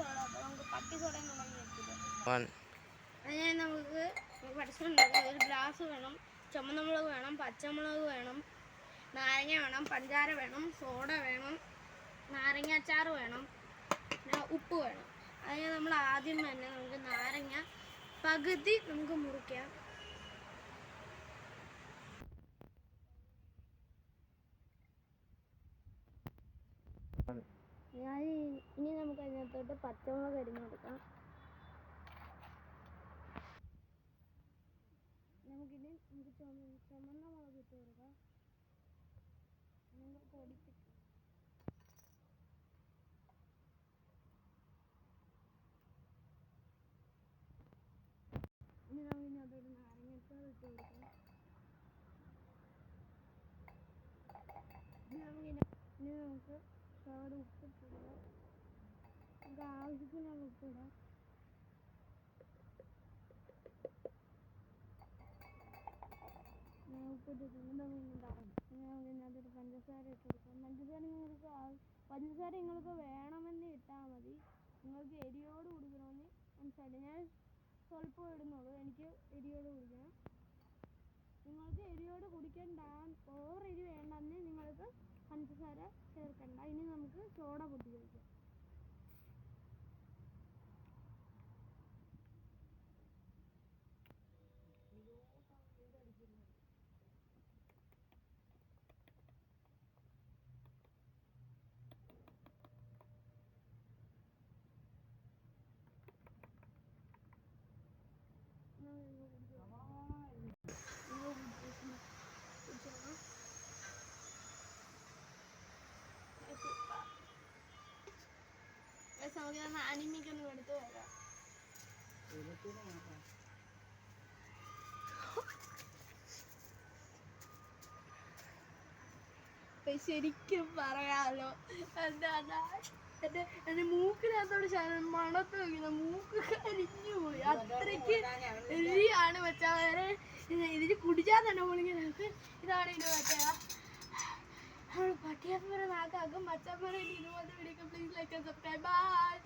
സോഡയും തുടങ്ങി വെച്ചത് വൺ. അതിനെ നമുക്ക് പഠിച്ചിട്ടുണ്ട്. ഒരു ഗ്ലാസ് വേണം ചുമന്നമുളക് വേണം പച്ചമുളക് വേണം നാരങ്ങ വേണം പഞ്ചാര വേണം സോഡ വേണം നാരങ്ങ അച്ചാർ വേണം ഉപ്പ് വേണം. അതിന് നമ്മൾ ആദ്യം തന്നെ നമുക്ക് നാരങ്ങ പകുതി നമുക്ക് മുറിക്കാം. ഞാൻ ഇനി നമുക്ക് അതിനകത്തോട്ട് പച്ചമുളക് അരിഞ്ഞെടുക്കാം നമുക്കിനി നമുക്ക് ചുമ ചുമന്ന മുളക് ഇട്ട് കൊടുക്കാം. ഇനി നമുക്ക് അതൊരു നാരങ്ങച്ചാർ ഇട്ട് കൊടുക്കാം. ഇനി ഇനി നമുക്ക് ചോട് ഉപ്പിട്ടില്ല നമുക്ക് ആവശ്യത്തിനുള്ള ഉപ്പിടാം ഞാൻ ഉപ്പിട്ടിട്ടുണ്ട് ഇതിനകത്തൊരു പഞ്ചസാര ഇട്ട് കൊടുക്കാം. പഞ്ചസാര നിങ്ങൾക്ക് പഞ്ചസാര നിങ്ങൾക്ക് വേണമെന്ന് ഇട്ടാൽ മതി. നിങ്ങൾക്ക് എരിയോട് കുടിക്കണമെന്ന് മനസ്സിലായില്ല? ഞാൻ സ്വല്പം ഇടുന്നുള്ളൂ. എനിക്ക് എരിയോട് കുടിക്കണം. നിങ്ങൾക്ക് എരിയോട് കുടിക്കണ്ട ഓവർ എരി വേണ്ടെന്ന് നിങ്ങൾക്ക് പഞ്ചസാര സോഡ പൊട്ടി ശരിക്കും പറയാലോ എന്താണ്? എന്റെ എന്റെ മൂക്കിനകത്തോട് ശകലം മണത്ത് വെക്കുന്ന മൂക്ക് കരിഞ്ഞു പോയി. അത്രയ്ക്ക് എരിയാണ് വരെ ഇതിന് കുടിച്ചാൽ തന്നെ പോണെങ്കിൽ ഇതാണ് ഇതിന് പറ്റുക मच्छा को please like and subscribe bye